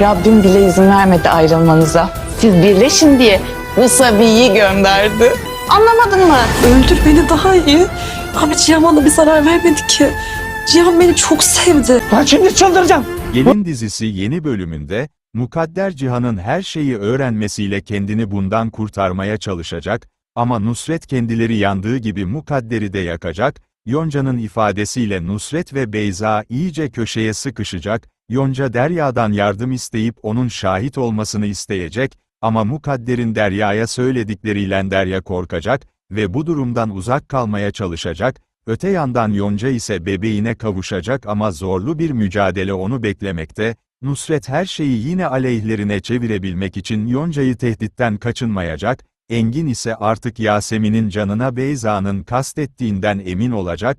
Rabbim bile izin vermedi ayrılmanıza. Siz birleşin diye bu Sabi'yi gönderdi. Anlamadın mı? Öldür beni daha iyi. Abi Cihan bana bir zarar vermedi ki. Cihan beni çok sevdi. Ben şimdi çıldıracağım. Gelin dizisi yeni bölümünde, Mukadder Cihan'ın her şeyi öğrenmesiyle kendini bundan kurtarmaya çalışacak, ama Nusret kendileri yandığı gibi Mukadder'i de yakacak, Yonca'nın ifadesiyle Nusret ve Beyza iyice köşeye sıkışacak, Yonca Derya'dan yardım isteyip onun şahit olmasını isteyecek, ama Mukadder'in Derya'ya söyledikleriyle Derya korkacak ve bu durumdan uzak kalmaya çalışacak, Öte yandan Yonca ise bebeğine kavuşacak ama zorlu bir mücadele onu beklemekte, Nusret her şeyi yine aleyhlerine çevirebilmek için Yonca'yı tehditten kaçınmayacak, Engin ise artık Yasemin'in canına Beyza'nın kastettiğinden emin olacak,